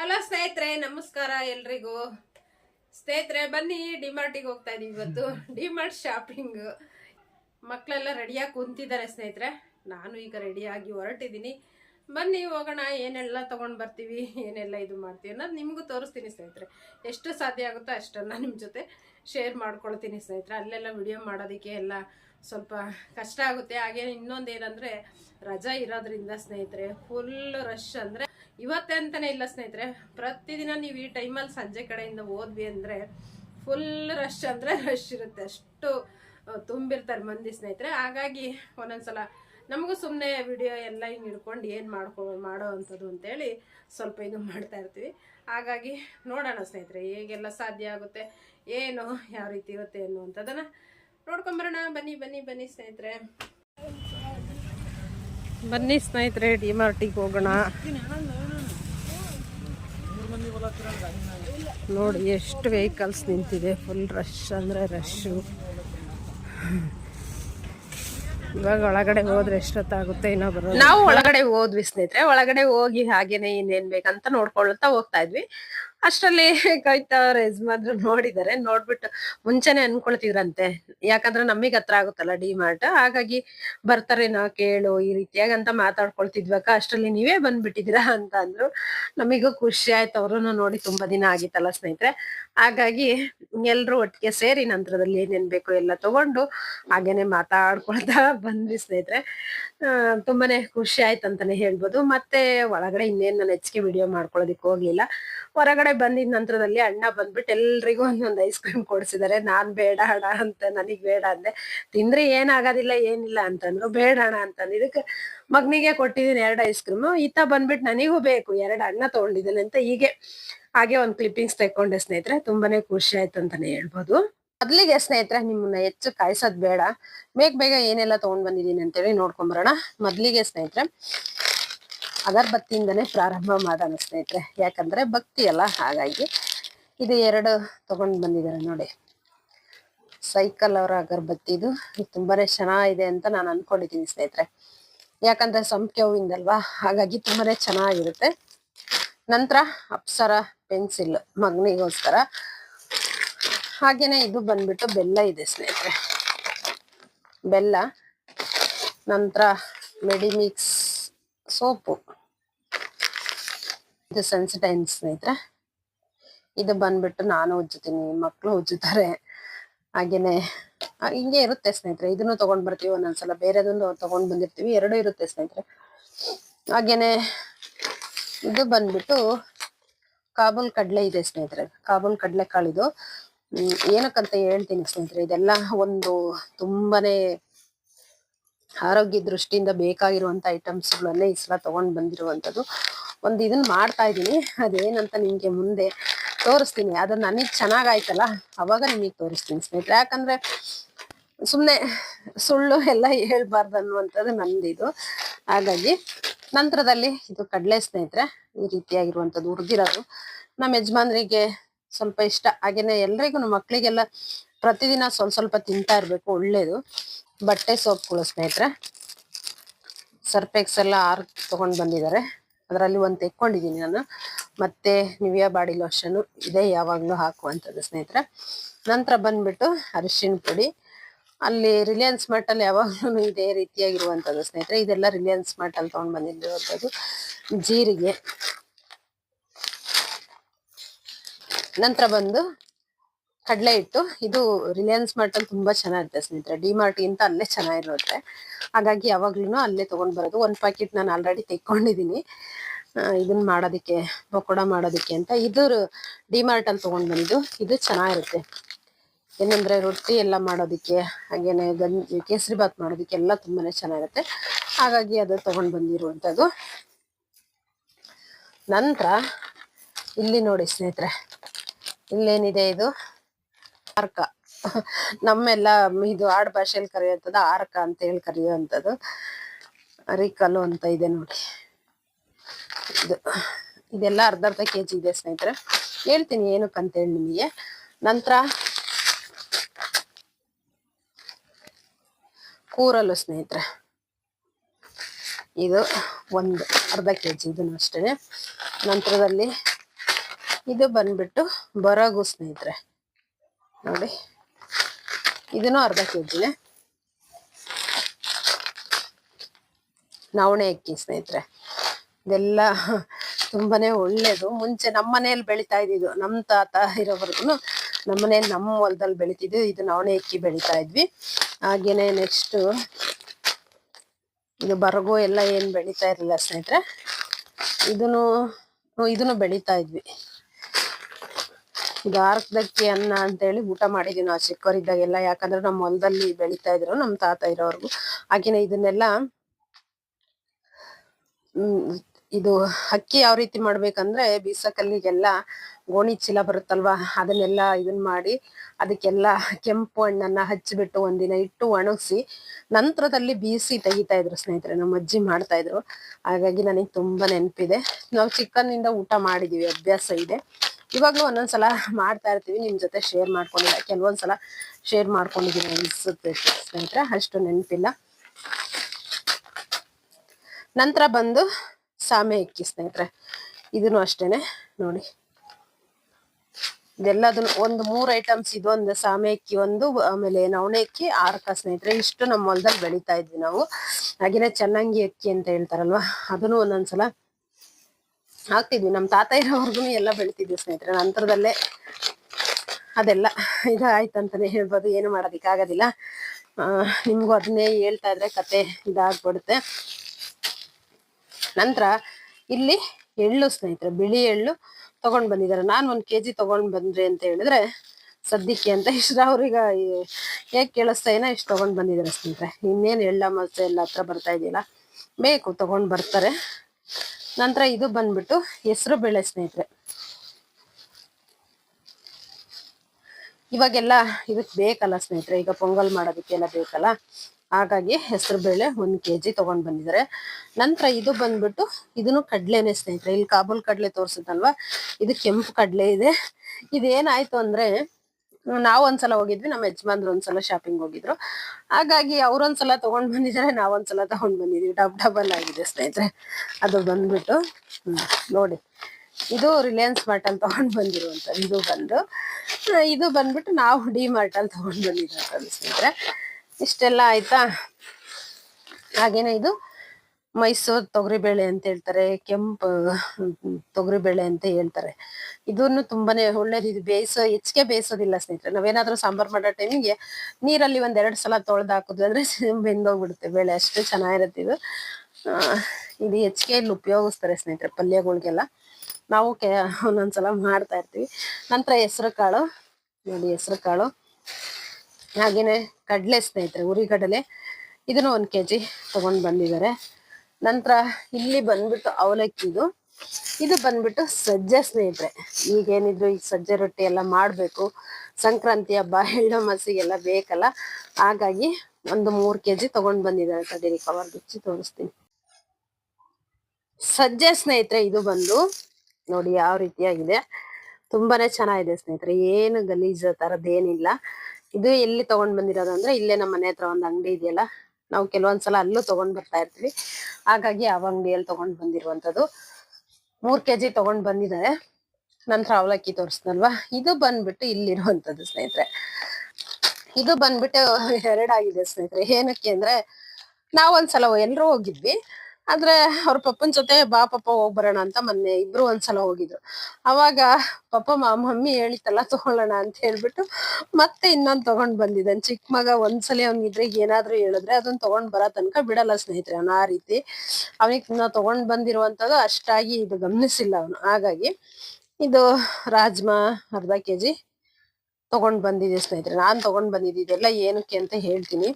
Hello ಸ್ನೇಹಿತರೆ, ನಮಸ್ಕಾರ ಎಲ್ರಿಗೂ. ಸ್ನೇಹಿತರೆ, ಬನ್ನಿ ಡಿಮಾರ್ಟಿಗೆ ಹೋಗ್ತಾ ಇದೀವಿ ಇವತ್ತು. ಡಿಮಾರ್ಟ್ ಶಾಪಿಂಗ್ ಮಕ್ಕಳೆಲ್ಲ ರೆಡಿಯಾಗಿ ಕುಂತಿದ್ದಾರೆ ಸ್ನೇಹಿತರೆ. ನಾನು ಈಗ ರೆಡಿಯಾಗಿ ಹೊರಟಿದ್ದೀನಿ. ಬನ್ನಿ ಹೋಗೋಣ, ಏನೆಲ್ಲ ತೊಗೊಂಡು ಬರ್ತೀವಿ, ಏನೆಲ್ಲ ಇದು ಮಾಡ್ತೀವಿ ಅನ್ನೋದು ನಿಮಗೂ ತೋರಿಸ್ತೀನಿ ಸ್ನೇಹಿತರೆ. ಎಷ್ಟು ಸಾಧ್ಯ ಆಗುತ್ತೋ ಅಷ್ಟನ್ನು ನಿಮ್ಮ ಜೊತೆ ಶೇರ್ ಮಾಡ್ಕೊಳ್ತೀನಿ ಸ್ನೇಹಿತರೆ. ಅಲ್ಲೆಲ್ಲ ವಿಡಿಯೋ ಮಾಡೋದಕ್ಕೆ ಎಲ್ಲ ಸ್ವಲ್ಪ ಕಷ್ಟ ಆಗುತ್ತೆ. ಹಾಗೆ ಏನಂದರೆ ರಜಾ ಇರೋದ್ರಿಂದ ಸ್ನೇಹಿತರೆ ಫುಲ್ ರಶ್ ಅಂದರೆ ಇವತ್ತೇ ಅಂತಾನೆ ಇಲ್ಲ ಸ್ನೇಹಿತರೆ, ಪ್ರತಿದಿನ ನೀವು ಈ ಟೈಮಲ್ಲಿ ಸಂಜೆ ಕಡೆಯಿಂದ ಹೋದ್ವಿ ಅಂದರೆ ಫುಲ್ ರಶ್ ಅಂದರೆ ರಶ್ ಇರುತ್ತೆ. ಅಷ್ಟು ತುಂಬಿರ್ತಾರೆ ಮಂದಿ ಸ್ನೇಹಿತರೆ. ಹಾಗಾಗಿ ಒಂದೊಂದ್ಸಲ ನಮಗೂ ಸುಮ್ಮನೆ ವಿಡಿಯೋ ಎಲ್ಲ ಹಿಂಗೆ ಹಿಡ್ಕೊಂಡು ಏನು ಮಾಡ್ಕೊ, ಮಾಡೋ ಅಂಥದ್ದು ಅಂತೇಳಿ ಸ್ವಲ್ಪ ಇದು ಮಾಡ್ತಾ ಇರ್ತೀವಿ. ಹಾಗಾಗಿ ನೋಡೋಣ ಸ್ನೇಹಿತರೆ, ಹೇಗೆಲ್ಲ ಸಾಧ್ಯ ಆಗುತ್ತೆ, ಏನು ಯಾವ ರೀತಿ ಇರುತ್ತೆ ಅನ್ನುವಂಥದ್ದನ್ನು ನೋಡ್ಕೊಂಬರೋಣ. ಬನ್ನಿ ಬನ್ನಿ ಬನ್ನಿ ಸ್ನೇಹಿತರೆ. ಬನ್ನಿ ಸ್ನೇಹಿತರೆ ಡಿ ಮಾರ್ಟಿಗೆ ಹೋಗೋಣ. ನೋಡಿ ಎಷ್ಟು ವೆಹಿಕಲ್ಸ್ ನಿಂತಿದೆ. ಫುಲ್ ರಶ್ ಅಂದರೆ ರಶ್ಶು ಇವಾಗ ಒಳಗಡೆ ಹೋದ್ರೆ ಎಷ್ಟೊತ್ತಾಗುತ್ತೆ ಇನ್ನೊಬ್ಬರು ನಾವು ಒಳಗಡೆ ಹೋದ್ವಿ ಸ್ನೇಹಿತರೆ. ಒಳಗಡೆ ಹೋಗಿ ಹಾಗೇನೆ ಇನ್ನೇನ್ ಬೇಕಂತ ನೋಡ್ಕೊಳ್ತಾ ಹೋಗ್ತಾ ಇದ್ವಿ. ಅಷ್ಟರಲ್ಲಿ ಕವಿತಾ ಅವ್ರ ಯಜಮಾನ್ರು ನೋಡಿದ್ದಾರೆ ನೋಡ್ಬಿಟ್ಟು ಮುಂಚೆನೆ ಅನ್ಕೊಳ್ತಿದ್ರಂತೆ ಯಾಕಂದ್ರೆ ನಮಗೆ ಹತ್ರ ಆಗುತ್ತಲ್ಲ ಡಿ ಮಾರ್ಟ್. ಹಾಗಾಗಿ ಬರ್ತಾರೇನೋ ಕೇಳು ಈ ರೀತಿಯಾಗಿ ಅಂತ ಮಾತಾಡ್ಕೊಳ್ತಿದ್ವಕ್ಕ. ಅಷ್ಟರಲ್ಲಿ ನೀವೇ ಬಂದ್ಬಿಟ್ಟಿದ್ದೀರಾ ಅಂತ ಅಂದ್ರು. ನಮಿಗೂ ಖುಷಿ ಆಯ್ತು ಅವ್ರನ್ನ ನೋಡಿ ತುಂಬಾ ದಿನ ಆಗಿತ್ತಲ್ಲ ಸ್ನೇಹಿತರೆ. ಹಾಗಾಗಿ ಎಲ್ರು ಒಟ್ಟಿಗೆ ಸೇರಿ ನಂತರದಲ್ಲಿ ಏನೇನ್ ಬೇಕು ಎಲ್ಲ ತಗೊಂಡು ಹಾಗೇನೆ ಮಾತಾಡ್ಕೊಳ್ತಾ ಬಂದ್ವಿ ಸ್ನೇಹಿತರೆ. ತುಂಬಾನೇ ಖುಷಿ ಆಯ್ತು ಅಂತಾನೆ ಹೇಳ್ಬೋದು. ಮತ್ತೆ ಒಳಗಡೆ ಇನ್ನೇನ್ ನಾನು ಹೆಚ್ಚಿಗೆ ವಿಡಿಯೋ ಮಾಡ್ಕೊಳ್ಳೋದಿಕ್ ಹೋಗ್ಲಿಲ್ಲ. ಹೊರಗಡೆ ಬಂದಿದ ನಂತರದಲ್ಲಿ ಅಣ್ಣ ಬಂದ್ಬಿಟ್ಟು ಎಲ್ರಿಗೂ ಒಂದೊಂದು ಐಸ್ ಕ್ರೀಮ್ ಕೊಡ್ಸಿದಾರೆ. ನಾನ್ ಬೇಡ ಅಣ್ಣ ಅಂತ ನನಗ್ ಬೇಡ ಅಂದೆ. ತಿಂದ್ರೆ ಏನಾಗೋದಿಲ್ಲ, ಏನಿಲ್ಲ ಅಂತಂದ್ರು, ಬೇಡ ಅಣ್ಣ ಅಂತ ಇದಕ್ಕೆ ಮಗನಿಗೆ ಕೊಟ್ಟಿದ್ದೀನಿ ಎರಡು ಐಸ್ ಕ್ರೀಮ್ ಈತ ಬಂದ್ಬಿಟ್ಟು ನನಗೂ ಬೇಕು, ಎರಡು ಅಣ್ಣ ತಗೊಂಡಿದ್ದೀನಿ ಅಂತ ಹೀಗೆ ಹಾಗೆ ಒಂದ್ ಕ್ಲಿಪ್ಪಿಂಗ್ಸ್ ತೆಕ್ಕೊಂಡೆ ಸ್ನೇಹಿತರೆ. ತುಂಬಾನೇ ಖುಷಿ ಆಯ್ತು ಅಂತಾನೆ ಹೇಳ್ಬೋದು. ಮೊದ್ಲಿಗೆ ಸ್ನೇಹಿತರೆ, ನಿಮ್ಮನ್ನ ಹೆಚ್ಚು ಕಾಯ್ಸೋದ್ ಬೇಡ. ಬೇಗ ಬೇಗ ಏನೆಲ್ಲ ತಗೊಂಡ್ ಬಂದಿದ್ದೀನಿ ಅಂತೇಳಿ ನೋಡ್ಕೊಂಬರೋಣ ಮೊದ್ಲಿಗೆ ಸ್ನೇಹಿತರೆ ಅಗರಬತ್ತಿಯಿಂದನೇ ಪ್ರಾರಂಭ ಮಾಡೋಣ ಸ್ನೇಹಿತರೆ. ಯಾಕಂದರೆ ಭಕ್ತಿ ಅಲ್ಲ, ಹಾಗಾಗಿ ಇದು ಎರಡು ತೊಗೊಂಡು ಬಂದಿದ್ದಾರೆ ನೋಡಿ. ಸೈಕಲ್ ಅವರ ಅಗರಬತ್ತಿ ಇದು. ತುಂಬಾ ಚೆನ್ನಾಗಿದೆ ಅಂತ ನಾನು ಅನ್ಕೊಂಡಿದ್ದೀನಿ ಸ್ನೇಹಿತರೆ. ಯಾಕಂದರೆ ಸಂಪಿಗೆ ಹೂವಿಂದಲ್ವಾ ಹಾಗಾಗಿ ತುಂಬಾನೇ ಚೆನ್ನಾಗಿರುತ್ತೆ. ನಂತರ ಅಪ್ಸರ ಪೆನ್ಸಿಲ್, ಮಗನಿಗೋಸ್ಕರ. ಹಾಗೆಯೇ ಇದು ಬಂದ್ಬಿಟ್ಟು ಬೆಲ್ಲ ಇದೆ ಸ್ನೇಹಿತರೆ. ಬೆಲ್ಲ, ನಂತರ ಮೆಡಿಮಿಕ್ಸ್ ಸೋಪು. ಇದು ಸೆನ್ಸಿಟೈನ್ ಸ್ನೇಹಿತರೆ. ಇದು ಬಂದ್ಬಿಟ್ಟು ನಾನು ಉಜ್ಜುತ್ತೀನಿ ಮಕ್ಕಳು ಉಜ್ಜುತ್ತಾರೆ. ಹಾಗೇನೆ ಹಿಂಗೆ ಇರುತ್ತೆ ಸ್ನೇಹಿತರೆ. ಇದನ್ನು ತಗೊಂಡ್ ಬರ್ತೀವಿ ಒಂದೊಂದ್ಸಲ. ಬೇರೆದೊಂದು ತಗೊಂಡ್ ಬಂದಿರ್ತೀವಿ. ಎರಡು ಇರುತ್ತೆ ಸ್ನೇಹಿತರೆ. ಹಾಗೇನೆ, ಇದು ಬಂದ್ಬಿಟ್ಟು ಕಾಬೂಲ್ ಕಡಲೆ ಇದೆ ಸ್ನೇಹಿತರೆ. ಕಾಬೂಲ್ ಕಡಲೆ ಕಾಳಿದು. ಏನಕ್ಕಂತ ಹೇಳ್ತೀನಿ ಸ್ನೇಹಿತರೆ. ಇದೆಲ್ಲ ಒಂದು ತುಂಬಾನೇ ಆರೋಗ್ಯ ದೃಷ್ಟಿಯಿಂದ ಬೇಕಾಗಿರುವಂತ ಐಟಮ್ಸ್ಗಳನ್ನೇ ಈ ಸಲ ತಗೊಂಡ್ ಬಂದಿರುವಂತದ್ದು ಒಂದು ಇದನ್ನ ಮಾಡ್ತಾ ಇದೀನಿ ಅದೇನಂತ ನಿಮ್ಗೆ ಮುಂದೆ ತೋರಿಸ್ತೀನಿ. ಅದು ನನಗೆ ಚೆನ್ನಾಗಾಯ್ತಲ್ಲ, ಅವಾಗ ನಿಮಗೆ ತೋರಿಸ್ತೀನಿ ಸ್ನೇಹಿತರೆ. ಯಾಕಂದ್ರೆ ಸುಮ್ಮನೆ ಸುಳ್ಳು ಎಲ್ಲ ಹೇಳ್ಬಾರ್ದು ಅನ್ನುವಂಥದ್ದು ನಂದಿದು. ಹಾಗಾಗಿ ನಂತರದಲ್ಲಿ ಇದು ಕಡಲೆ ಸ್ನೇಹಿತರೆ, ಈ ರೀತಿಯಾಗಿರುವಂಥದ್ದು ಹುರಿದಿರೋದು. ನಮ್ಮ ಯಜಮಾನ್ರಿಗೆ ಸ್ವಲ್ಪ ಇಷ್ಟ. ಹಾಗೇನೆ ಎಲ್ರಿಗೂ ಮಕ್ಕಳಿಗೆಲ್ಲ ಪ್ರತಿದಿನ ಸ್ವಲ್ಪ ಸ್ವಲ್ಪ ತಿಂತಾ ಇರಬೇಕು, ಒಳ್ಳೇದು. ಬಟ್ಟೆ ಸೋಪ್ಗಳು ಸ್ನೇಹಿತರೆ. ಸರ್ಪೆಕ್ಸ್ ಎಲ್ಲ ಆರು ತೊಗೊಂಡು ಬಂದಿದ್ದಾರೆ. ಅದರಲ್ಲಿ ಒಂದು ತೆಕ್ಕೊಂಡಿದ್ದೀನಿ ನಾನು. ಮತ್ತೆ ನಿವಿಯಾ ಬಾಡಿ ಲೋಷನು ಇದೇ, ಯಾವಾಗಲೂ ಹಾಕುವಂಥದ್ದು ಸ್ನೇಹಿತರೆ. ನಂತರ ಬಂದ್ಬಿಟ್ಟು ಅರಿಶಿನ ಪುಡಿ. ಅಲ್ಲಿ ರಿಲಯನ್ಸ್ ಮಾರ್ಟಲ್ಲಿ ಯಾವಾಗಲೂ ಇದೇ ರೀತಿಯಾಗಿರುವಂಥದ್ದು ಸ್ನೇಹಿತರೆ. ಇದೆಲ್ಲ ರಿಲಯನ್ಸ್ ಮಾರ್ಟಲ್ಲಿ ತಗೊಂಡ್ ಬಂದಿರುವಂಥದ್ದು. ಜೀರಿಗೆ. ನಂತರ ಬಂದು ಕಡಲೆ ಹಿಟ್ಟು. ಇದು ರಿಲಯನ್ಸ್ ಮಾರ್ಟ್ ಅಲ್ಲಿ ತುಂಬಾ ಚೆನ್ನಾಗಿರುತ್ತೆ ಸ್ನೇಹಿತರೆ. ಡಿ ಮಾರ್ಟ್ ಗಿಂತ ಅಲ್ಲೇ ಚೆನ್ನಾಗಿರುತ್ತೆ. ಹಾಗಾಗಿ ಯಾವಾಗ್ಲೂ ಅಲ್ಲೇ ತಗೊಂಡ್ ಬರೋದು. ಒಂದ್ ಪ್ಯಾಕೆಟ್ ನಾನು ಆಲ್ರೆಡಿ ತೆಕ್ಕೊಂಡಿದ್ದೀನಿ ಇದನ್ನ ಮಾಡೋದಕ್ಕೆ, ಪಕೋಡ ಮಾಡೋದಕ್ಕೆ ಅಂತ. ಇದು ಡಿ ಮಾರ್ಟ್ ಅಲ್ಲಿ ತಗೊಂಡ್ ಬಂದಿದ್ದು. ಇದು ಚೆನ್ನಾಗಿರುತ್ತೆ. ಏನಂದ್ರೆ ರೊಟ್ಟಿ ಎಲ್ಲ ಮಾಡೋದಕ್ಕೆ, ಹಾಗೇನೆ ಗಂಜಿ, ಕೇಸರಿ ಬಾತ್ ಮಾಡೋದಕ್ಕೆ ಎಲ್ಲ ತುಂಬಾನೇ ಚೆನ್ನಾಗಿರುತ್ತೆ. ಹಾಗಾಗಿ ಅದು ತಗೊಂಡ್ ಬಂದಿರುವಂತದ್ದು ನಂತರ, ಇಲ್ಲಿ ನೋಡಿ ಸ್ನೇಹಿತರೆ. ಇಲ್ಲೇನಿದೆ ಇದು? ಆರ್ಕ. ನಮ್ಮೆಲ್ಲ ಇದು ಆಡ್ ಭಾಷೆಯಲ್ಲಿ ಕರೆಯುವಂಥದ್ದು ಆರ್ಕ ಅಂತ ಹೇಳಿ ಕರೆಯುವಂಥದ್ದು. ಅರಿಕಲ್ಲು ಅಂತ ಇದೆ ನೋಡಿ. ಇದು, ಇದೆಲ್ಲ ಅರ್ಧ ಅರ್ಧ ಕೆ ಜಿ ಇದೆ ಸ್ನೇಹಿತರೆ. ಹೇಳ್ತೀನಿ ಏನಕ್ಕಂತೇಳಿ ನಿಮಗೆ. ನಂತರ ಕೂರಲು ಸ್ನೇಹಿತರೆ. ಇದು ಒಂದು, ಅರ್ಧ ಕೆ ಜಿ ಇದನ್ನು ಅಷ್ಟೇ ನಂತರದಲ್ಲಿ ಇದು ಬಂದ್ಬಿಟ್ಟು ಬರಗು ಸ್ನೇಹಿತರೆ. ನೋಡಿ. ಇದನ್ನು ಅರ್ಧ ಕೆ ಜಿನೇ ನವಣೆ ಅಕ್ಕಿ ಸ್ನೇಹಿತರೆ. ಇದೆಲ್ಲ ತುಂಬಾನೇ ಒಳ್ಳೇದು. ಮುಂಚೆ ನಮ್ಮ ಮನೆಯಲ್ಲಿ ಬೆಳಿತಾ ಇದ್ದಿದ್ದು, ನಮ್ಮ ತಾತ ಇರೋವರೆಗೂ ನಮ್ಮ ಮನೆಯಲ್ಲಿ ನಮ್ಮ ಹೊಲದಲ್ಲಿ ಬೆಳೀತಿದ್ವಿ ಇದು ನವಣೆ ಅಕ್ಕಿ ಬೆಳಿತಾ ಇದ್ವಿ. ಹಾಗೇನೆ ನೆಕ್ಸ್ಟ್ ಇದು ಬರಗು ಎಲ್ಲ ಏನು ಬೆಳಿತಾ ಇರಲಿಲ್ಲ ಸ್ನೇಹಿತರೆ. ಇದನ್ನು ಇದನ್ನು ಬೆಳಿತಾ ಇದ್ವಿ. ಇದು ಆರ್ಕದಕ್ಕಿ ಅನ್ನ ಅಂತೇಳಿ ಊಟ ಮಾಡಿದ್ವಿ ನಾವು ಚಿಕ್ಕವರಿದ್ದಾಗೆಲ್ಲ ಯಾಕಂದ್ರೆ ನಮ್ಮ ಹೊಲದಲ್ಲಿ ಬೆಳೀತಾ ಇದ್ರು ನಮ್ಮ ತಾತ ಇರೋರ್ಗು ಆಕಿನ ಇದನ್ನೆಲ್ಲ ಇದು ಅಕ್ಕಿ ಯಾವ ರೀತಿ ಮಾಡ್ಬೇಕಂದ್ರೆ ಬೀಸಕಲ್ಲಿಗೆಲ್ಲ ಗೋಣಿ ಚೀಲ ಬರುತ್ತಲ್ವಾ, ಅದನ್ನೆಲ್ಲ ಇದನ್ ಮಾಡಿ ಅದಕ್ಕೆಲ್ಲ ಕೆಂಪು ಹಣ್ಣನ್ನ ಹಚ್ಚಿಬಿಟ್ಟು ಒಂದಿನ ಇಟ್ಟು ಒಣಗಿಸಿ ನಂತರದಲ್ಲಿ ಬೀಸಿ ತೆಗಿತಾ ಇದ್ರು ಸ್ನೇಹಿತರೆ. ನಮ್ಮ ಅಜ್ಜಿ ಮಾಡ್ತಾ ಇದ್ರು. ಹಾಗಾಗಿ ನನಗೆ ತುಂಬಾ ನೆನಪಿದೆ. ನಾವು ಚಿಕ್ಕಂದಿಂದ ಊಟ ಮಾಡಿದೀವಿ, ಅಭ್ಯಾಸ ಇದೆ. ಇವಾಗ್ಲೂ ಒಂದೊಂದ್ಸಲ ಮಾಡ್ತಾ ಇರ್ತೀವಿ, ನಿಮ್ ಜೊತೆ ಶೇರ್ ಮಾಡ್ಕೊಂಡಿಲ್ಲ. ಕೆಲವೊಂದ್ಸಲ ಶೇರ್ ಮಾಡ್ಕೊಂಡಿದೀನಿ ಅನ್ಸುತ್ತೆ ಸ್ನೇಹಿತರ, ಅಷ್ಟು ನೆನಪಿಲ್ಲ. ನಂತರ ಬಂದು ಸಾಮೆ ಅಕ್ಕಿ ಸ್ನೇಹಿತರೆ. ಇದನ್ನು ಅಷ್ಟೇನೆ ನೋಡಿ. ಇದೆಲ್ಲದನ್ನು ಒಂದು ಮೂರು ಐಟಮ್ಸ್ ಇದು, ಒಂದು ಸಾಮೆ ಅಕ್ಕಿ ಒಂದು, ಆಮೇಲೆ ನವಣೆ ಅಕ್ಕಿ ಆರ್ಕ ಸ್ನೇಹಿತರೆ. ಇಷ್ಟು ನಮ್ಮ ಹೊಲದಲ್ಲಿ ಬೆಳೀತಾ ಇದ್ವಿ ನಾವು. ಹಾಗೇನೆ ಚೆನ್ನಾಗಿ ಅಕ್ಕಿ ಅಂತ ಹೇಳ್ತಾರಲ್ವಾ, ಅದನ್ನು ಒಂದೊಂದ್ಸಲ ಹಾಕ್ತಿದ್ವಿ. ನಮ್ಮ ತಾತ ಇರೋವರೆಗೂ ಎಲ್ಲ ಬೆಳಿತಿದ್ವಿ ಸ್ನೇಹಿತರೆ. ನಂತರದಲ್ಲೇ ಅದೆಲ್ಲ ಇದಾಯ್ತಂತಾನೆ ಹೇಳ್ಬೋದು. ಏನು ಮಾಡೋದಿಕ್ಕಾಗೋದಿಲ್ಲ ನಿಮ್ಗೂ ಅದನ್ನೇ ಹೇಳ್ತಾ ಇದ್ರೆ ಕತೆ ಇದಾಗ್ಬಿಡುತ್ತೆ. ನಂತರ ಇಲ್ಲಿ ಎಳ್ಳು ಸ್ನೇಹಿತರೆ, ಬಿಳಿ ಎಳ್ಳು ತಗೊಂಡ್ ಬಂದಿದ್ದಾರೆ. ನಾನು ಒಂದು ಕೆ ಜಿ ತೊಗೊಂಡು ಬಂದ್ರಿ ಅಂತ ಹೇಳಿದ್ರೆ ಸದ್ಯಕ್ಕೆ ಅಂತ ಇಷ್ಟ ಅವ್ರಿಗೆ ಹೇಗ್ ಕೇಳಿಸ್ತಾ ಏನೋ ಇಷ್ಟು ತೊಗೊಂಡು ಬಂದಿದ್ದಾರೆ ಸ್ನೇಹಿತರೆ. ಇನ್ನೇನು ಎಳ್ಳ ಮಲ್ಸೆ ಎಲ್ಲ ಹತ್ರ ಬರ್ತಾ ಇದೆಯಲ್ಲ, ಬೇಕು ತೊಗೊಂಡು ಬರ್ತಾರೆ. ನಂತರ ಇದು ಬಂದ್ಬಿಟ್ಟು ಹೆಸರು ಬೇಳೆ ಸ್ನೇಹಿತರೆ. ಇವಾಗೆಲ್ಲ ಇದಕ್ಕೆ ಬೇಕಲ್ಲ ಸ್ನೇಹಿತರೆ, ಈಗ ಪೊಂಗಲ್ ಮಾಡೋದಕ್ಕೆಲ್ಲ ಬೇಕಲ್ಲ. ಹಾಗಾಗಿ ಹೆಸರು ಬೇಳೆ ಒಂದ್ ಕೆಜಿ ತಗೊಂಡ್ ಬಂದಿದ್ದಾರೆ. ನಂತರ ಇದು ಬಂದ್ಬಿಟ್ಟು ಇದನ್ನು ಕಡ್ಲೆನೆ ಸ್ನೇಹಿತರೆ, ಇಲ್ಲಿ ಕಾಬೂಲ್ ಕಡಲೆ ತೋರ್ಸುತ್ತಲ್ವಾ? ಇದು ಕೆಂಪು ಕಡಲೆ ಇದೆ. ಇದೇನಾಯ್ತು ಅಂದ್ರೆ ನಾವ್ ಒಂದ್ಸಲ ಹೋಗಿದ್ವಿ, ನಮ್ಮ ಯಜಮಾನ್ರು ಒಂದ್ಸಲ ಶಾಪಿಂಗ್ ಹೋಗಿದ್ರು. ಹಾಗಾಗಿ ಅವ್ರೊಂದ್ಸಲ ತಗೊಂಡ್ ಬಂದಿದ್ದಾರೆ ನಾವೊಂದ್ಸಲ ತಗೊಂಡ್ ಬಂದಿದೀವಿ. ಡಬ್ ಡಬಲ್ ಆಗಿದೆ ಸ್ನೇಹಿತರೆ. ಅದು ಬಂದ್ಬಿಟ್ಟು ನೋಡಿ. ಇದು ರಿಲಯನ್ಸ್ ಮಾರ್ಟ್ ಅಲ್ಲಿ ತಗೊಂಡ್ ಬಂದಿರುವಂತದ್ದು ಇದು ಬಂದು. ಇದು ಬಂದ್ಬಿಟ್ಟು ನಾವು ಡಿ ಮಾರ್ಟ್ ಅಲ್ಲಿ ತಗೊಂಡ್ ಬಂದಿರೋದು ಸ್ನೇಹಿತರೆ. ಇಷ್ಟೆಲ್ಲ ಆಯ್ತಾ? ಹಾಗೇನೆ ಇದು. ಮೈಸೂರ್ ತೊಗರಿಬೇಳೆ ಅಂತ ಹೇಳ್ತಾರೆ, ಕೆಂಪು ತೊಗರಿಬೇಳೆ ಅಂತ ಹೇಳ್ತಾರೆ. ಇದನ್ನು ತುಂಬಾನೇ ಒಳ್ಳೇದು ಇದು ಬೇಯಿಸೋ, ಹೆಚ್ಚಿಗೆ ಬೇಯಿಸೋದಿಲ್ಲ ಸ್ನೇಹಿತರೆ. ನಾವೇನಾದ್ರೂ ಸಾಂಬಾರ್ ಮಾಡೋ ಟೈಮಿಗೆ ನೀರಲ್ಲಿ ಒಂದ್ ಎರಡು ಸಲ ತೊಳೆದು ಹಾಕಿದ್ವಿ ಅಂದ್ರೆ ಬೆಂದೋಗ್ಬಿಡುತ್ತೆ ಬೇಳೆ. ಅಷ್ಟು ಚೆನ್ನಾಗಿರುತ್ತೆ ಇದು. ಇದು ಹೆಚ್ಚಿಗೆ ಇಲ್ಲಿ ಉಪಯೋಗಿಸ್ತಾರೆ ಸ್ನೇಹಿತರೆ ಪಲ್ಯಗಳಿಗೆಲ್ಲ. ನಾವು ಕೆ ಒಂದೊಂದ್ಸಲ ಮಾಡ್ತಾ ಇರ್ತೀವಿ. ನಂತರ ಹೆಸರು ಕಾಳು. ನೋಡಿ ಹೆಸರು ಕಾಳು. ಹಾಗೇನೆ ಕಡಲೆ ಸ್ನೇಹಿತರೆ, ಉರಿಗಡಲೆ. ಇದನ್ನು ಒಂದು ಕೆ ಜಿ ತಗೊಂಡ್ ಬಂದಿದ್ದಾರೆ. ನಂತರ ಇಲ್ಲಿ ಬಂದ್ಬಿಟ್ಟು ಅವಲಕ್ಕಿದು ಇದು. ಬಂದ್ಬಿಟ್ಟು ಸಜ್ಜೆ ಸ್ನೇಹಿತರೆ. ಈಗೇನಿದ್ರು ಈಗ ಸಜ್ಜೆ ರೊಟ್ಟಿ ಎಲ್ಲ ಮಾಡ್ಬೇಕು. ಸಂಕ್ರಾಂತಿ ಹಬ್ಬ, ಎಳ್ಳು ಮಸಿಗೆಲ್ಲ ಬೇಕಲ್ಲ. ಹಾಗಾಗಿ ಒಂದು ಮೂರ್ ಕೆಜಿ ತಗೊಂಡ್ ಬಂದಿದ್ದಾರೆ ತಡೀರಿ ಕವರ್ ಬಿಚ್ಚಿ ತೋರಿಸ್ತೀನಿ. ಸಜ್ಜೆ ಸ್ನೇಹಿತರೆ, ಇದು ಬಂದು ನೋಡಿ ಯಾವ ರೀತಿಯಾಗಿದೆ. ತುಂಬಾನೇ ಚೆನ್ನಾಗಿದೆ ಸ್ನೇಹಿತರೆ. ಏನು ಗಲೀಜ್ ತರದ್ದೇನಿಲ್ಲ ಇದು ಎಲ್ಲಿ ತಗೊಂಡ್ ಬಂದಿರೋದು ಅಂದ್ರೆ ಇಲ್ಲೇ ನಮ್ಮ ಮನೆ ಹತ್ರ ಒಂದು ಅಂಗಡಿ ಇದೆಯಲ್ಲ ನಾವು ಕೆಲವೊಂದ್ಸಲ ಅಲ್ಲೂ ತಗೊಂಡ್ ಬರ್ತಾ ಇರ್ತೀವಿ. ಹಾಗಾಗಿ ಆ ಅಂಗಡಿಯಲ್ಲಿ ತಗೊಂಡ್ ಬಂದಿರುವಂತದ್ದು. ಮೂರ್ ಕೆಜಿ ತಗೊಂಡ್ ಬಂದಿದ್ದಾರೆ ನಂತರ ಅವಲಕ್ಕಿ ತೋರಿಸ್ನಲ್ವಾ? ಇದು ಬಂದ್ಬಿಟ್ಟು ಇಲ್ಲಿರುವಂತದ್ದು ಸ್ನೇಹಿತರೆ. ಇದು ಬಂದ್ಬಿಟ್ಟು ಎರಡಾಗಿದೆ ಸ್ನೇಹಿತರೆ. ಏನಕ್ಕೆ ಅಂದ್ರೆ ನಾವ್ ಎಲ್ಲರೂ ಹೋಗಿದ್ವಿ. ಆದ್ರೆ ಅವ್ರ ಪಪ್ಪನ ಜೊತೆ ಬಾ ಪಪ್ಪ ಹೋಗ್ ಬರೋಣ ಅಂತ ಮೊನ್ನೆ ಇಬ್ರು ಒಂದ್ಸಲ ಹೋಗಿದ್ರು. ಅವಾಗ ಪಪ್ಪ ಮಮ್ಮಿ ಹೇಳಿತಲ್ಲ ತಗೊಳ್ಳೋಣ ಅಂತ ಹೇಳ್ಬಿಟ್ಟು ಮತ್ತೆ ಇನ್ನೊಂದ್ ತಗೊಂಡ್ ಬಂದಿದ್ದಾನೆ. ಚಿಕ್ಕ ಮಗ ಒಂದ್ಸಲಿ ಅವ್ನಿದ್ರೆ ಏನಾದ್ರೂ ಹೇಳಿದ್ರೆ ಅದನ್ನ ತಗೊಂಡ್ ಬರೋ ತನಕ ಬಿಡಲ್ಲ ಸ್ನೇಹಿತರೆ, ಅವ್ನು ಆ ರೀತಿ. ಅವನಿಗೆ ನಾವು ತಗೊಂಡ್ ಬಂದಿರುವಂತದ್ದು ಅಷ್ಟಾಗಿ ಇದು ಗಮನಿಸಿಲ್ಲ ಅವನು. ಹಾಗಾಗಿ ಇದು ರಾಜ್ಮಾ ಅರ್ಧ ಕೆಜಿ ತಗೊಂಡ್ ಬಂದಿದೆ ಸ್ನೇಹಿತರೆ. ನಾನ್ ತಗೊಂಡ್ ಬಂದಿದ್ದೆಲ್ಲ ಏನಕ್ಕೆ ಅಂತ ಹೇಳ್ತೀನಿ.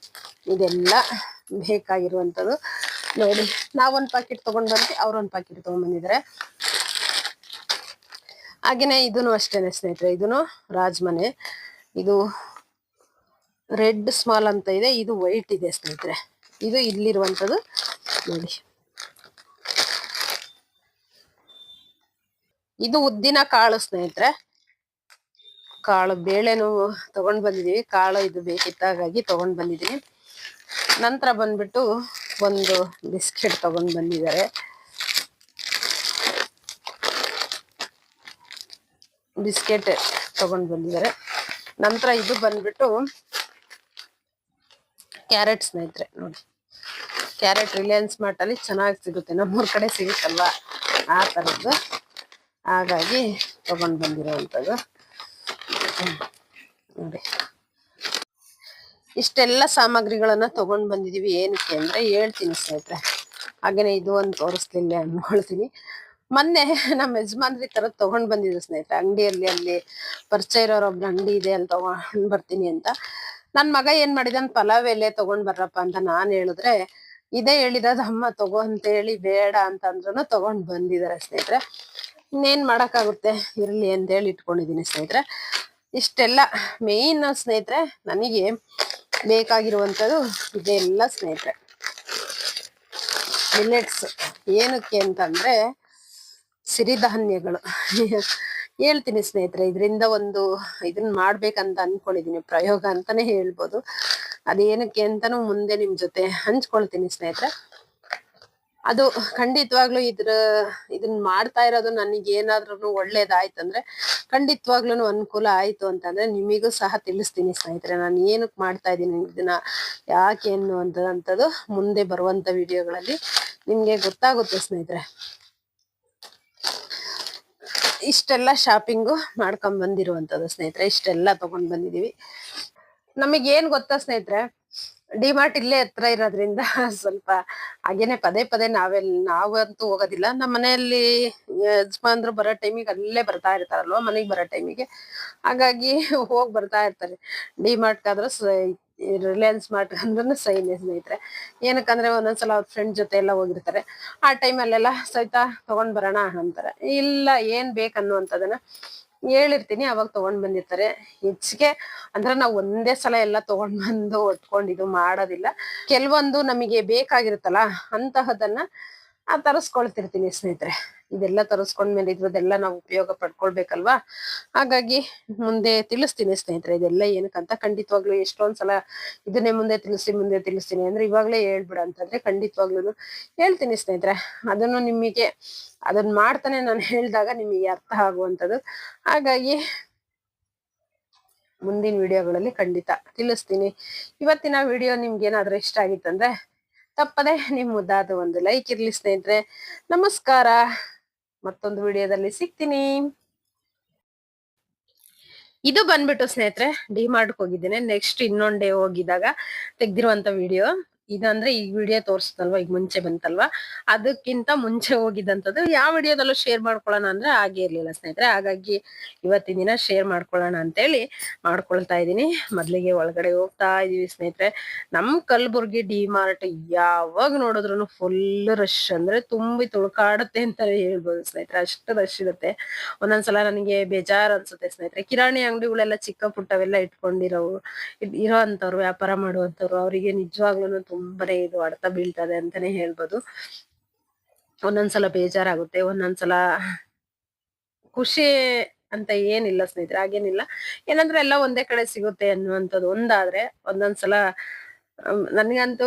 ಇದೆಲ್ಲ ಬೇಕಾಗಿರುವಂತದ್ದು. ನೋಡಿ, ನಾವೊಂದು ಪ್ಯಾಕೆಟ್ ತಗೊಂಡ್ ಬಂದ್ವಿ, ಅವ್ರೊಂದು ಪ್ಯಾಕೆಟ್ ತಗೊಂಡ್ ಬಂದಿದ್ದಾರೆ. ಹಾಗೇನೆ ಇದನ್ನು ಅಷ್ಟೇನೆ ಸ್ನೇಹಿತರೆ ಇದೂ ರಾಜ್ಮನೆ. ಇದು ರೆಡ್ ಸ್ಮಾಲ್ ಅಂತ ಇದೆ, ಇದು ವೈಟ್ ಇದೆ ಸ್ನೇಹಿತರೆ. ಇದು ಇಲ್ಲಿರುವಂತದ್ದು, ನೋಡಿ. ಇದು ಉದ್ದಿನ ಕಾಳು ಸ್ನೇಹಿತರೆ. ಕಾಳು ಬೇಳೆನು ತಗೊಂಡ್ ಬಂದಿದೀವಿ ಕಾಳು ಇದು ಬೇಕಿತ್ತಾಗಾಗಿ ತಗೊಂಡ್ ಬಂದಿದೀವಿ ನಂತರ ಬಂದ್ಬಿಟ್ಟು ಒಂದು ಬಿಸ್ಕೆಟ್ ತಗೊಂಡ್ ಬಂದಿದ್ದಾರೆ. ಬಿಸ್ಕೆಟ್ ತಗೊಂಡ್ ಬಂದಿದ್ದಾರೆ. ನಂತರ ಇದು ಬಂದ್ಬಿಟ್ಟು ಕ್ಯಾರೆಟ್ ಸ್ನೇಹಿತರೆ, ನೋಡಿ. ಕ್ಯಾರೆಟ್ ರಿಲಯನ್ಸ್ ಮಾರ್ಟ್ ಅಲ್ಲಿ ಚೆನ್ನಾಗಿ ಸಿಗುತ್ತೆ. ನಮ್ಮೂರ್ ಕಡೆ ಸಿಗುತ್ತಲ್ವಾ? ಆ ತರದ್ದು. ಹಾಗಾಗಿ ತಗೊಂಡ್ ಬಂದಿರುವಂತದ್ದು ನೋಡಿ. ಇಷ್ಟೆಲ್ಲ ಸಾಮಗ್ರಿಗಳನ್ನ ತಗೊಂಡ್ ಬಂದಿದೀವಿ. ಏನಕ್ಕೆ ಅಂದ್ರೆ ಹೇಳ್ತೀನಿ ಸ್ನೇಹಿತರೆ. ಹಾಗೇನೆ ಇದು ಒಂದು ತೋರಿಸ್ಲಿಲ್ಲ ಅನ್ಕೊಳ್ತೀನಿ ಮೊನ್ನೆ ನಮ್ಮ ಯಜಮಾನ್ರಿ ತರ ತಗೊಂಡ್ ಬಂದಿದ್ರು ಸ್ನೇಹಿತರೆ. ಅಂಗಡಿಯಲ್ಲಿ ಅಲ್ಲಿ ಪರಿಚಯ ಇರೋರು ಒಬ್ರು ಅಂಗಡಿ ಇದೆ, ಅಲ್ಲಿ ತಗೊಂಡ್ ಬರ್ತೀನಿ ಅಂತ. ನನ್ ಮಗ ಏನ್ ಮಾಡಿದ ಪಲಾವ್ ಎಲೆ ತಗೊಂಡ್ ಬರ್ರಪ್ಪ ಅಂತ ನಾನ್ ಹೇಳಿದ್ರೆ, ಇದೇ ಹೇಳಿದ ಅಮ್ಮ ತಗೋ ಅಂತ ಹೇಳಿ ಬೇಡ ಅಂತ ಅಂದ್ರೂ ತಗೊಂಡ್ ಬಂದಿದ್ದಾರೆ ಸ್ನೇಹಿತರೆ. ಇನ್ನೇನ್ ಮಾಡಕ್ಕಾಗುತ್ತೆ? ಇರ್ಲಿ ಅಂತ ಹೇಳಿ ಇಟ್ಕೊಂಡಿದೀನಿ ಸ್ನೇಹಿತರೆ. ಇಷ್ಟೆಲ್ಲ ಮೇಯ್ನ್ ಸ್ನೇಹಿತರೆ, ನನಗೆ ಬೇಕಾಗಿರುವಂತದ್ದು ಇದೆಲ್ಲ ಸ್ನೇಹಿತರೆ. ಮಿಲೆಟ್ಸ್ ಏನಕ್ಕೆ ಅಂತಂದರೆ ಸಿರಿಧಾನ್ಯಗಳು. ಹೇಳ್ತೀನಿ ಸ್ನೇಹಿತರೆ, ಇದರಿಂದ ಒಂದು ಇದನ್ನ ಮಾಡ್ಬೇಕಂತ ಅನ್ಕೊಂಡಿದೀನಿ, ಪ್ರಯೋಗ ಅಂತಾನೆ ಹೇಳ್ಬೋದು. ಅದೇನಕ್ಕೆ ಅಂತಾನು ಮುಂದೆ ನಿಮ್ ಜೊತೆ ಹಂಚ್ಕೊಳ್ತೀನಿ ಸ್ನೇಹಿತರೆ. ಅದು ಖಂಡಿತವಾಗ್ಲೂ ಇದ್ರ ಇದನ್ನ ಮಾಡ್ತಾ ಇರೋದು ನನಗೆ ಏನಾದ್ರೂ ಒಳ್ಳೇದಾಯ್ತಂದ್ರೆ ಖಂಡಿತವಾಗ್ಲೂ ಅನುಕೂಲ ಆಯ್ತು ಅಂತಂದ್ರೆ ನಿಮಗೂ ಸಹ ತಿಳಿಸ್ತೀನಿ ಸ್ನೇಹಿತರೆ. ನಾನು ಏನಕ್ಕೆ ಮಾಡ್ತಾ ಇದ್ದೀನಿ ಇದನ್ನ, ಯಾಕೆ ಅನ್ನುವಂಥದ್ದು ಮುಂದೆ ಬರುವಂತ ವಿಡಿಯೋಗಳಲ್ಲಿ ನಿಮ್ಗೆ ಗೊತ್ತಾಗುತ್ತೆ ಸ್ನೇಹಿತರೆ. ಇಷ್ಟೆಲ್ಲ ಶಾಪಿಂಗು ಮಾಡ್ಕೊಂಡ್ ಬಂದಿರುವಂತದ್ದು ಸ್ನೇಹಿತರೆ. ಇಷ್ಟೆಲ್ಲ ತಗೊಂಡ್ ಬಂದಿದೀವಿ ನಮಗೇನ್ ಗೊತ್ತಾ ಸ್ನೇಹಿತರೆ? ಡಿಮಾರ್ಟ್ ಇಲ್ಲೇ ಹತ್ರ ಇರೋದ್ರಿಂದ ಸ್ವಲ್ಪ ಹಾಗೇನೆ ಪದೇ ಪದೇ ನಾವೆಲ್, ನಾವಂತೂ ಹೋಗೋದಿಲ್ಲ. ನಮ್ಮ ಮನೆಯಲ್ಲಿ ಯಜಮಾನ್ರು ಬರೋ ಟೈಮಿಗೆ ಅಲ್ಲೇ ಬರ್ತಾ ಇರ್ತಾರಲ್ವ, ಮನೆಗೆ ಬರೋ ಟೈಮಿಗೆ. ಹಾಗಾಗಿ ಹೋಗಿ ಬರ್ತಾ ಇರ್ತಾರೆ. ಡಿಮಾರ್ಟ್ ಆದ್ರೆ ರಿಲಯನ್ಸ್ ಮಾರ್ಟ್ ಅಂದ್ರೂ ಸೈನೇ ಸ್ನೇಹಿತರೆ. ಏನಕ್ಕಂದ್ರೆ ಒಂದೊಂದ್ಸಲ ಅವ್ರ ಫ್ರೆಂಡ್ ಜೊತೆ ಎಲ್ಲ ಹೋಗಿರ್ತಾರೆ. ಆ ಟೈಮಲ್ಲೆಲ್ಲ ಸಹಿತ ತಗೊಂಡ್ ಬರೋಣ ಅಂತಾರೆ. ಇಲ್ಲ ಏನ್ ಬೇಕನ್ನುವಂಥದ್ದನ್ನ ಹೇಳಿರ್ತೀನಿ, ಅವಾಗ ತಗೊಂಡ್ ಬಂದಿರ್ತಾರೆ. ಹೆಚ್ಚಿಗೆ ಅಂದ್ರೆ ನಾವು ಒಂದೇ ಸಲ ಎಲ್ಲ ತಗೊಂಡ್ ಬಂದು ಒಟ್ಕೊಂಡು ಮಾಡೋದಿಲ್ಲ. ಕೆಲವೊಂದು ನಮಗೆ ಬೇಕಾಗಿರುತ್ತಲ್ಲ, ಅಂತಹದನ್ನ ಆ ತರಿಸ್ಕೊಳ್ತಿರ್ತೀನಿ ಸ್ನೇಹಿತರೆ. ಇದೆಲ್ಲ ತರಿಸ್ಕೊಂಡ್ಮೇಲೆ ಇದ್ರದ್ದೆಲ್ಲ ನಾವು ಉಪಯೋಗ ಪಡ್ಕೊಳ್ಬೇಕಲ್ವಾ? ಹಾಗಾಗಿ ಮುಂದೆ ತಿಳಿಸ್ತೀನಿ ಸ್ನೇಹಿತರೆ, ಇದೆಲ್ಲ ಏನಕ್ಕಂತ ಖಂಡಿತವಾಗ್ಲೂ ಎಷ್ಟೊಂದ್ಸಲ ಇದನ್ನೇ ಮುಂದೆ ತಿಳಿಸಿ, ಮುಂದೆ ತಿಳಿಸ್ತೀನಿ. ಅಂದ್ರೆ ಇವಾಗ್ಲೇ ಹೇಳ್ಬಿಡ ಅಂತಂದ್ರೆ ಖಂಡಿತವಾಗ್ಲೂ ಹೇಳ್ತೀನಿ ಸ್ನೇಹಿತರೆ. ಅದನ್ನು ನಿಮಗೆ ಅದನ್ನ ಮಾಡ್ತಾನೆ ನಾನು ಹೇಳಿದಾಗ ನಿಮಗೆ ಅರ್ಥ ಆಗುವಂಥದ್ದು. ಹಾಗಾಗಿ ಮುಂದಿನ ವಿಡಿಯೋಗಳಲ್ಲಿ ಖಂಡಿತ ತಿಳಿಸ್ತೀನಿ. ಇವತ್ತಿನ ವಿಡಿಯೋ ನಿಮ್ಗೆ ಏನಾದ್ರೂ ಇಷ್ಟ ಆಗಿತ್ತಂದ್ರೆ ತಪ್ಪದೆ ನಿಮ್ಮ ಮುದ್ದಾದ ಒಂದು ಲೈಕ್ ಇರ್ಲಿ ಸ್ನೇಹಿತರೆ, ನಮಸ್ಕಾರ. ಮತ್ತೊಂದು ವಿಡಿಯೋದಲ್ಲಿ ಸಿಗ್ತೀನಿ. ಇದು ಬಂದ್ಬಿಟ್ಟು ಸ್ನೇಹಿತರೆ ಡಿಮಾರ್ಟ್ ಹೋಗಿದ್ದೇನೆ. ನೆಕ್ಸ್ಟ್ ಇನ್ನೊಂದು ಡೇ ಹೋಗಿದಾಗ ತೆಗ್ದಿರುವಂತ ವಿಡಿಯೋ ಇದಂದ್ರೆ ಈ ವಿಡಿಯೋ ತೋರಿಸ್ತಲ್ವಾ, ಈಗ ಮುಂಚೆ ಬಂತಲ್ವಾ? ಅದಕ್ಕಿಂತ ಮುಂಚೆ ಹೋಗಿದ್ದಂಥದ್ದು ಯಾವ ವಿಡಿಯೋದಲ್ಲೂ ಶೇರ್ ಮಾಡ್ಕೊಳ್ಳೋಣ ಅಂದ್ರೆ ಆಗೇ ಇರ್ಲಿಲ್ಲ ಸ್ನೇಹಿತರೆ. ಹಾಗಾಗಿ ಇವತ್ತಿನ ದಿನ ಶೇರ್ ಮಾಡ್ಕೊಳ್ಳೋಣ ಅಂತೇಳಿ ಮಾಡ್ಕೊಳ್ತಾ ಇದೀನಿ ಮೊದ್ಲಿಗೆ ಒಳಗಡೆ ಹೋಗ್ತಾ ಇದೀವಿ ಸ್ನೇಹಿತರೆ. ನಮ್ ಕಲ್ಬುರ್ಗಿ ಡಿ ಮಾರ್ಟ್ ಯಾವಾಗ ನೋಡಿದ್ರು ಫುಲ್ ರಶ್ ಅಂದ್ರೆ ತುಂಬಿ ತುಳ್ಕಾಡುತ್ತೆ ಅಂತ ಹೇಳ್ಬೋದು ಸ್ನೇಹಿತರೆ. ಅಷ್ಟು ರಶ್ ಇರುತ್ತೆ. ಒಂದೊಂದ್ಸಲ ನನಗೆ ಬೇಜಾರ್ ಅನ್ಸುತ್ತೆ ಸ್ನೇಹಿತರೆ. ಕಿರಾಣಿ ಅಂಗಡಿಗಳೆಲ್ಲ ಚಿಕ್ಕ ಪುಟ್ಟವೆಲ್ಲ ಇಟ್ಕೊಂಡಿರೋ ಇರೋ ಅಂತವ್ರು ವ್ಯಾಪಾರ ಮಾಡುವಂತವ್ರು ಅವರಿಗೆ ನಿಜವಾಗ್ಲೂ ತುಂಬಾನೇ ಇದು ಹೊಡೆತ ಬೀಳ್ತದೆ ಅಂತಾನೆ ಹೇಳ್ಬೋದು. ಒಂದೊಂದ್ಸಲ ಬೇಜಾರಾಗುತ್ತೆ, ಒಂದೊಂದ್ಸಲ ಖುಷಿ ಅಂತ ಏನಿಲ್ಲ ಸ್ನೇಹಿತರೆ, ಹಾಗೇನಿಲ್ಲ. ಏನಂದ್ರೆ ಎಲ್ಲ ಒಂದೇ ಕಡೆ ಸಿಗುತ್ತೆ ಅನ್ನುವಂಥದ್ದು ಒಂದಾದ್ರೆ, ಒಂದೊಂದ್ಸಲ ನನ್ಗಂತೂ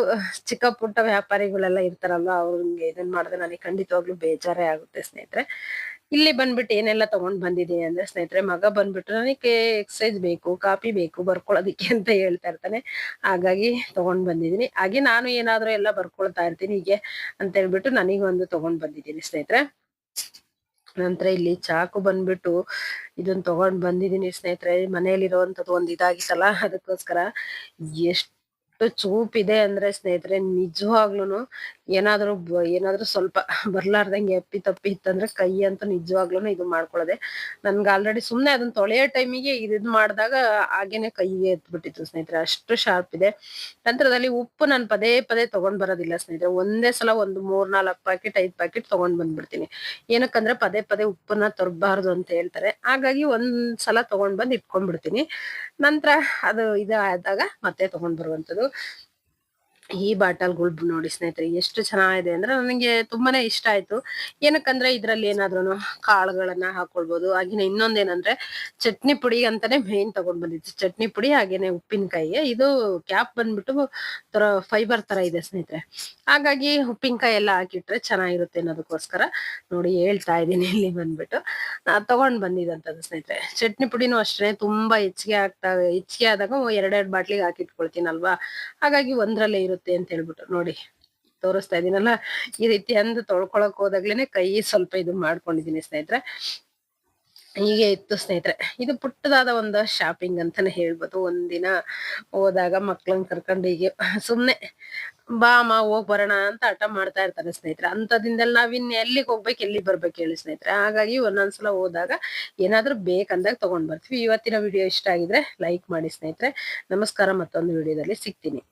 ಚಿಕ್ಕ ಪುಟ್ಟ ವ್ಯಾಪಾರಿಗಳೆಲ್ಲ ಇರ್ತಾರಲ್ವ ಅವ್ರಿಗೆ ಇದನ್ ಮಾಡಿದ್ರೆ ನನಗೆ ಖಂಡಿತವಾಗ್ಲೂ ಬೇಜಾರೇ ಆಗುತ್ತೆ ಸ್ನೇಹಿತರೆ. ಇಲ್ಲಿ ಬಂದ್ಬಿಟ್ಟು ಏನೆಲ್ಲ ತಗೊಂಡ್ ಬಂದಿದ್ದೀನಿ ಅಂದ್ರೆ ಸ್ನೇಹಿತರೆ, ಮಗ ಬಂದ್ಬಿಟ್ಟು ನನಗೆ ಎಕ್ಸಸೈಸ್ ಬೇಕು, ಕಾಪಿ ಬೇಕು ಬರ್ಕೊಳ್ಳೋದಿಕ್ಕೆ ಅಂತ ಹೇಳ್ತಾ ಇರ್ತಾನೆ. ಹಾಗಾಗಿ ತಗೊಂಡ್ ಬಂದಿದ್ದೀನಿ. ಹಾಗೆ ನಾನು ಏನಾದ್ರೂ ಎಲ್ಲ ಬರ್ಕೊಳ್ತಾ ಇರ್ತೀನಿ ಹೀಗೆ ಅಂತ ಹೇಳ್ಬಿಟ್ಟು ನನಗೊಂದು ತಗೊಂಡ್ ಬಂದಿದ್ದೀನಿ ಸ್ನೇಹಿತರೆ. ನಂತರ ಇಲ್ಲಿ ಚಾಕು ಬಂದ್ಬಿಟ್ಟು ಇದನ್ನ ತಗೊಂಡ್ ಬಂದಿದ್ದೀನಿ ಸ್ನೇಹಿತರೆ. ಮನೆಯಲ್ಲಿರುವಂತದ್ದು ಒಂದ್ ಇದಾಗಿತ್ತಲ್ಲ, ಅದಕ್ಕೋಸ್ಕರ ಎಷ್ಟು ಚೂಪ್ ಇದೆ ಅಂದ್ರೆ ಸ್ನೇಹಿತರೆ, ನಿಜವಾಗ್ಲೂನು ಏನಾದ್ರೂ ಏನಾದರೂ ಸ್ವಲ್ಪ ಬರ್ಲಾರ್ದಂಗೆ ಎಪ್ಪಿ ತಪ್ಪಿ ಇತ್ತಂದ್ರೆ ಕೈ ಅಂತೂ ನಿಜವಾಗ್ಲೂ ಇದು ಮಾಡ್ಕೊಳ್ಳೋದೆ ನನ್ಗೆ ಆಲ್ರೆಡಿ ಸುಮ್ನೆ ಅದನ್ನ ತೊಳೆಯೋ ಟೈಮಿಗೆ ಇದ್ ಮಾಡಿದಾಗ ಹಾಗೇನೆ ಕೈಗೆ ಎತ್ಬಿಟ್ಟಿತ್ತು ಸ್ನೇಹಿತರೆ. ಅಷ್ಟು ಶಾರ್ಪ್ ಇದೆ. ನಂತರದಲ್ಲಿ ಉಪ್ಪು ನಾನು ಪದೇ ಪದೇ ತಗೊಂಡ್ ಬರೋದಿಲ್ಲ ಸ್ನೇಹಿತರೆ. ಒಂದೇ ಸಲ ಒಂದು ಮೂರ್ ನಾಲ್ಕು ಪ್ಯಾಕೆಟ್ ಐದ್ ಪ್ಯಾಕೆಟ್ ತಗೊಂಡ್ ಬಂದ್ಬಿಡ್ತೀನಿ. ಏನಕ್ಕಂದ್ರೆ ಪದೇ ಪದೇ ಉಪ್ಪನ್ನ ತರಬಾರ್ದು ಅಂತ ಹೇಳ್ತಾರೆ. ಹಾಗಾಗಿ ಒಂದ್ ಸಲ ತಗೊಂಡ್ ಬಂದ್ ಇಟ್ಕೊಂಡ್ಬಿಡ್ತೀನಿ. ನಂತರ ಅದು ಇದಾದಾಗ ಮತ್ತೆ ತಗೊಂಡ್ ಬರುವಂತದ್ದು. ಈ ಬಾಟಲ್ಗಳು ನೋಡಿ ಸ್ನೇಹಿತರೆ, ಎಷ್ಟು ಚೆನ್ನಾಗಿದೆ ಅಂದ್ರೆ ನನಗೆ ತುಂಬಾನೇ ಇಷ್ಟ ಆಯ್ತು. ಏನಕ್ಕಂದ್ರೆ ಇದ್ರಲ್ಲಿ ಏನಾದ್ರು ಕಾಳುಗಳನ್ನ ಹಾಕೊಳ್ಬಹುದು ಹಾಗೇನೆ ಇನ್ನೊಂದೇನಂದ್ರೆ ಚಟ್ನಿ ಪುಡಿ ಅಂತಾನೆ ಮೇನ್ ತಗೊಂಡ್ ಬಂದಿತ್ತು ಚಟ್ನಿ ಪುಡಿ, ಹಾಗೇನೆ ಉಪ್ಪಿನಕಾಯಿ. ಇದು ಕ್ಯಾಪ್ ಬಂದ್ಬಿಟ್ಟು ತರ ಫೈಬರ್ ತರ ಇದೆ ಸ್ನೇಹಿತರೆ. ಹಾಗಾಗಿ ಉಪ್ಪಿನಕಾಯಿ ಎಲ್ಲ ಹಾಕಿಟ್ರೆ ಚೆನ್ನಾಗಿರುತ್ತೆ ಅನ್ನೋದಕ್ಕೋಸ್ಕರ ನೋಡಿ ಹೇಳ್ತಾ ಇದ್ದೀನಿ ಇಲ್ಲಿ ಬಂದ್ಬಿಟ್ಟು. ನಾ ತಗೊಂಡ್ ಬಂದಿದ್ದಂತದ್ದು ಸ್ನೇಹಿತರೆ. ಚಟ್ನಿ ಪುಡಿನೂ ಅಷ್ಟೇ ತುಂಬಾ ಹೆಚ್ಚಿಗೆ ಆಗ್ತಾ, ಹೆಚ್ಚಿಗೆ ಆದಾಗ ಎರಡೆರಡು ಬಾಟ್ಲಿಗೆ ಹಾಕಿಟ್ಕೊಳ್ತೀನಲ್ವಾ? ಹಾಗಾಗಿ ಒಂದ್ರಲ್ಲೇ ಇರುತ್ತೆ. ಅಂತ ಹೇಳ್ಬಿಟ್ಟು ನೋಡಿ ತೋರಿಸ್ತಾ ಇದೀನಲ್ಲ, ಈ ರೀತಿ ಅಂದು ತೊಳ್ಕೊಳಕ್ ಹೋದಾಗ್ಲೇನೆ ಕೈ ಸ್ವಲ್ಪ ಇದು ಮಾಡ್ಕೊಂಡಿದೀನಿ ಸ್ನೇಹಿತರೆ. ಹೀಗೆ ಇತ್ತು ಸ್ನೇಹಿತರೆ. ಇದು ಪುಟ್ಟದಾದ ಒಂದು ಶಾಪಿಂಗ್ ಅಂತಾನೆ ಹೇಳ್ಬೋದು. ಒಂದಿನ ಹೋದಾಗ ಮಕ್ಳನ್ನ ಕರ್ಕೊಂಡು ಹೀಗೆ ಸುಮ್ನೆ ಬಾ ಅಮ್ಮ, ಹೋಗ್ ಬರೋಣ ಅಂತ ಹಠ ಮಾಡ್ತಾ ಇರ್ತಾರೆ ಸ್ನೇಹಿತರೆ. ಅಂತದಿಂದ ನಾವ್ ಇನ್ ಎಲ್ಲಿಗೆ ಹೋಗ್ಬೇಕು ಎಲ್ಲಿ ಬರ್ಬೇಕು ಹೇಳಿ ಸ್ನೇಹಿತರೆ. ಹಾಗಾಗಿ ಒಂದೊಂದ್ಸಲ ಹೋದಾಗ ಏನಾದ್ರೂ ಬೇಕಂದಾಗ ತಗೊಂಡ್ ಬರ್ತೀವಿ. ಇವತ್ತಿನ ವಿಡಿಯೋ ಇಷ್ಟ ಆಗಿದ್ರೆ ಲೈಕ್ ಮಾಡಿ ಸ್ನೇಹಿತರೆ. ನಮಸ್ಕಾರ, ಮತ್ತೊಂದು ವಿಡಿಯೋದಲ್ಲಿ ಸಿಗ್ತೀನಿ.